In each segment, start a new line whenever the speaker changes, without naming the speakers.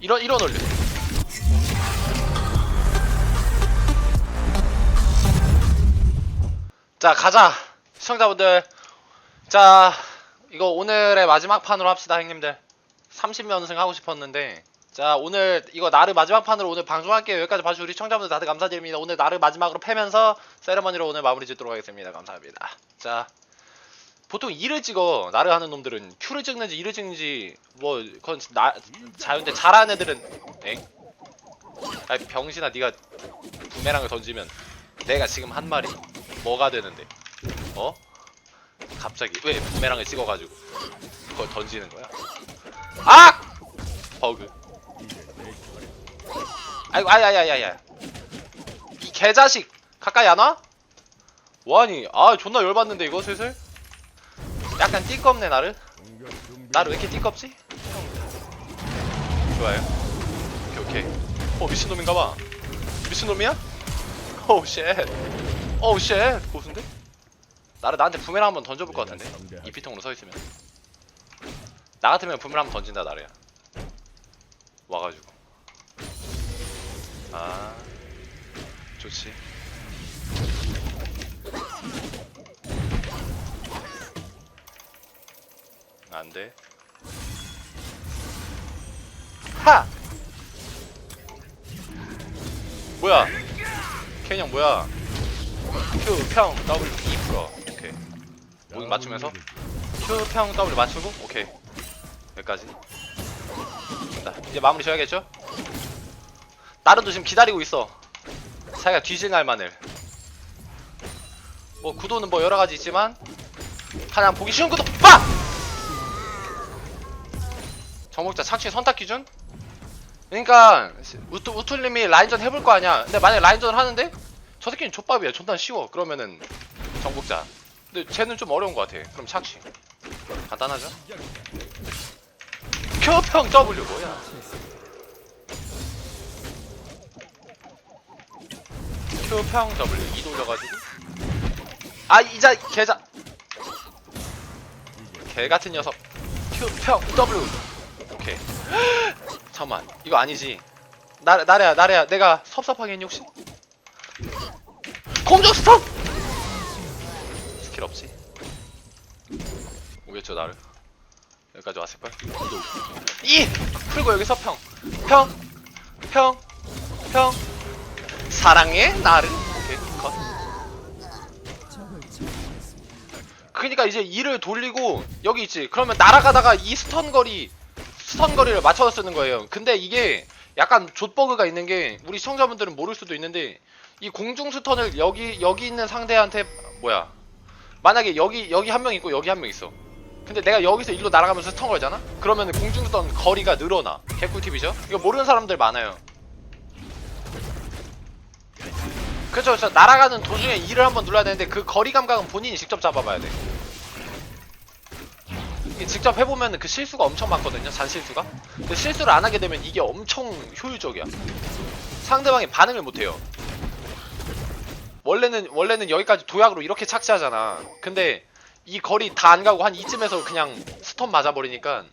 이런 이런 원리. 자 가자 시청자분들. 자 이거 오늘의 마지막 판으로 합시다 형님들. 30연승 하고 싶었는데 자 오늘 이거 나를 마지막 판으로 오늘 방송할게요 여기까지 봐주신 우리 시청자분들 다들 감사드립니다 오늘 나를 마지막으로 패면서 세레머니로 오늘 마무리 짓도록 하겠습니다 감사합니다 자 보통 2를 찍어 나를 하는 놈들은 Q를 찍는지 2를 찍는지 뭐 그건 나 자유인데 잘하는 애들은 엥? 아이 병신아 네가 부메랑을 던지면 내가 지금 한 말이 뭐가 되는데 어? 갑자기 왜 부메랑을 찍어가지고 그걸 던지는 거야? 아! 버그 아이고 아야야야야 이 개자식 가까이 안 와? 뭐하니 아 존나 열받는데 이거 슬슬 약간 띠껍네 나를? 나를 왜 이렇게 띠껍지? 좋아요. 오케이 오케이. 어 미친놈인가봐. 미친놈이야? 오우 쉣. 오우 쉣. 고수인데? 나를 나한테 부메랑 한번 던져볼 것 같은데? 이 피통으로 서있으면. 나 같으면 부메랑 한번 던진다 나래야 와가지고. 아 좋지 안 돼. 하! 뭐야? 형 뭐야? Q 평 W E 풀어. 오케이. 무빙 맞추면서? Q 평 W 맞추고? 오케이. 여기까지. 자 이제 마무리 지어야겠죠? 나름도 지금 기다리고 있어. 자기가 뒤질 날만을. 뭐 구도는 뭐 여러 가지 있지만 가장 보기 쉬운 구도. 빠! 정복자 착취 선택 기준? 그러니까 우투, 우툴님이 라인전 해볼 거 아니야. 근데 만약에 라인전을 하는데? 저 새끼는 족밥이야. 존나 쉬워. 그러면은 정복자. 근데 쟤는 좀 어려운 거 같아. 그럼 착취 간단하죠? Q평 W 뭐야? Q평 W 이 돌려가지고. 아 이자 개자. 개 같은 녀석. Q평 W 오케이. 잠만. 이거 아니지. 나 나래야 나래야. 내가 섭섭하게 했니 혹시? 공중 스톱! 스킬 없지? 오겠죠 나를. 여기까지 왔을걸? 이! 풀고 여기서 평 평 평 평. 사랑해 나를. 오케이 컷. 그니까 이제 이를 돌리고 여기 있지. 그러면 날아가다가 이 스턴 거리 스턴 거리를 맞춰서 쓰는 거예요. 근데 이게 약간 좆버그가 있는 게 우리 시청자분들은 모를 수도 있는데 이 공중 스턴을 여기 여기 있는 상대한테 뭐야? 만약에 여기 여기 한 명 있고 여기 한 명 있어. 근데 내가 여기서 일로 날아가면서 스턴 걸잖아? 그러면 공중 스턴 거리가 늘어나. 개꿀팁이죠? 이거 모르는 사람들 많아요. 그렇죠 그렇죠. 날아가는 도중에 이를 한번 눌러야 되는데 그 거리 감각은 본인이 직접 잡아봐야 돼 직접 해보면 그 실수가 엄청 많거든요 잔실수가. 근데 실수를 안 하게 되면 이게 엄청 효율적이야. 상대방이 반응을 못해요. 원래는 원래는 여기까지 도약으로 이렇게 착지하잖아. 근데 이 거리 다 안 가고 한 이쯤에서 그냥 스톱 맞아버리니까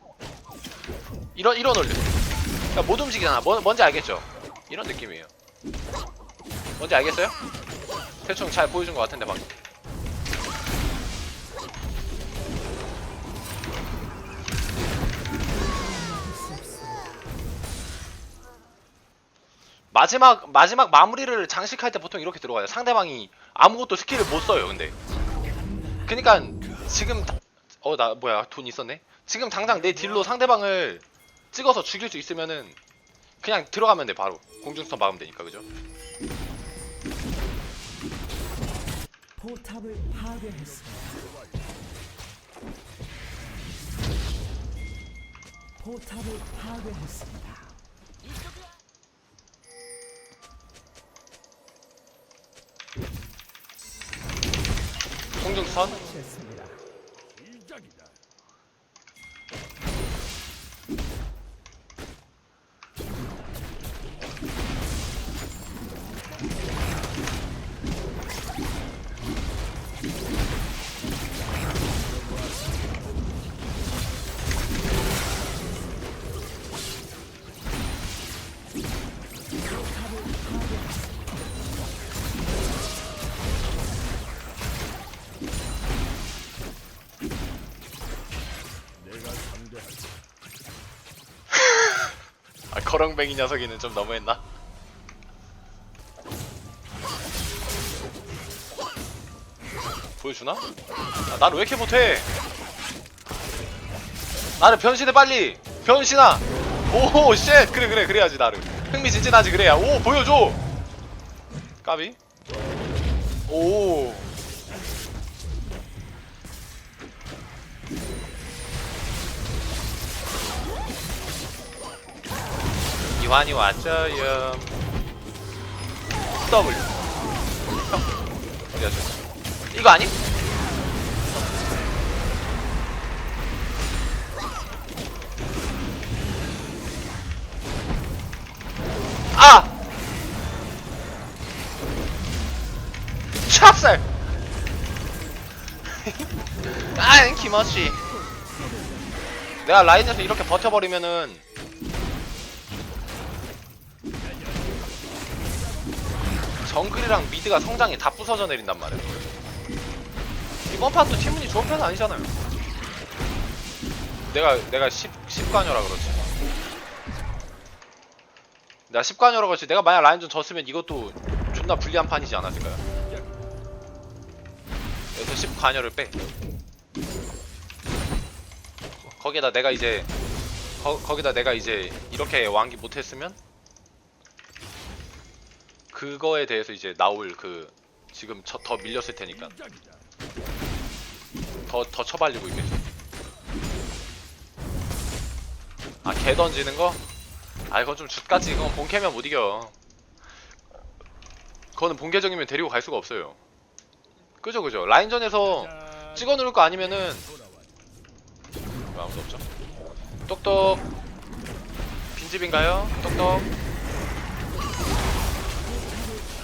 이런 이런 원리. 그러니까 못 움직이잖아. 뭐, 뭔지 알겠죠? 이런 느낌이에요. 뭔지 알겠어요? 대충 잘 보여준 것 같은데 방금 마지막 마지막 마무리를 장식할 때 보통 이렇게 들어가요. 상대방이 아무것도 스킬을 못 써요. 근데 그러니까 지금 어 나 뭐야 돈 있었네. 지금 당장 내 딜로 상대방을 찍어서 죽일 수 있으면은 그냥 들어가면 돼 바로 공중스턴 막으면 되니까 그죠?
포탑을 파괴했습니다. 포탑을 파괴했습니다.
공 거렁뱅이 녀석이는 좀 너무했나? 보여주나? 아, 나를 왜 이렇게 못해? 나를 변신해 빨리! 변신아! 오, 쉣! 그래, 그래, 그래야지, 나를. 흥미진진하지, 그래야. 오, 보여줘! 까비? 오. 이완이 왔죠요. W. 형, 어디? 이거 아니? 아! 찹쌀! 아, 김어씨. 내가 라인에서 이렇게 버텨버리면은 정글이랑 미드가 성장이 다 부서져 내린단 말이야. 이번 판도 팀운이 좋은 편은 아니잖아요. 내가 내가 10 10관여라 그렇지. 내가 10관여라 그렇지. 내가 만약 라인전 졌으면 이것도 존나 불리한 판이지 않았을까요? 그래서 10관여를 빼. 거기다 내가 이제 거, 거기다 내가 이제 이렇게 왕기 못했으면 그거에 대해서 이제 나올 그 지금 저, 더 밀렸을 테니까 더더 처발리고 있겠죠. 아개 던지는 거? 아 이건 좀 jut같이 이건 본캐면 못 이겨. 그거는 본계정이면 데리고 갈 수가 없어요. 그죠 그죠. 라인전에서 찍어 누를 거 아니면은 왜 아무도 없죠? 똑똑 빈집인가요? 똑똑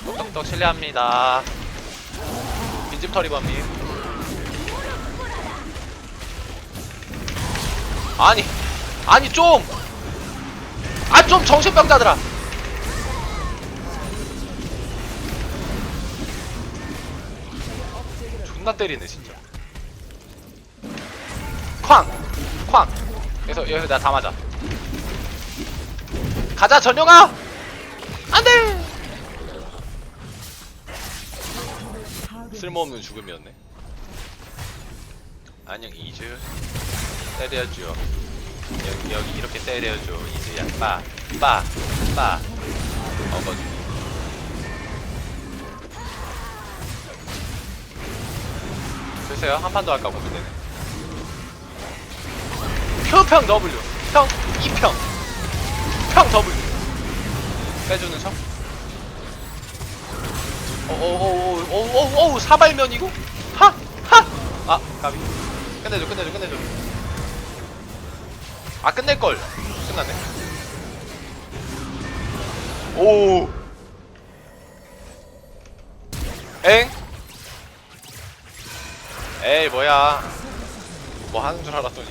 똑똑똑 실례합니다 빈집 털이범님 아니 아니 좀! 아 좀 정신병자들아 존나 때리네 진짜 쾅! 쾅! 여기서 여기서 내가 다 맞아 가자 전용아! 안돼! 쓸모없는 죽음이었네. 안녕 이즈. 때려줘. 여기 여기 이렇게 때려줘 이즈야 빠빠빠. 어거지. 글쎄요 한 판 더 할까 고민되네. 표평 W. 평 2평. 평 W. 빼주는 척 오오오오오오오 사발면이고 하 하아 까비. 끝내줘 끝내줘 끝내줘. 아 끝낼걸. 끝났네. 오. 엥? 에이 뭐야. 뭐 하는 줄 알았더니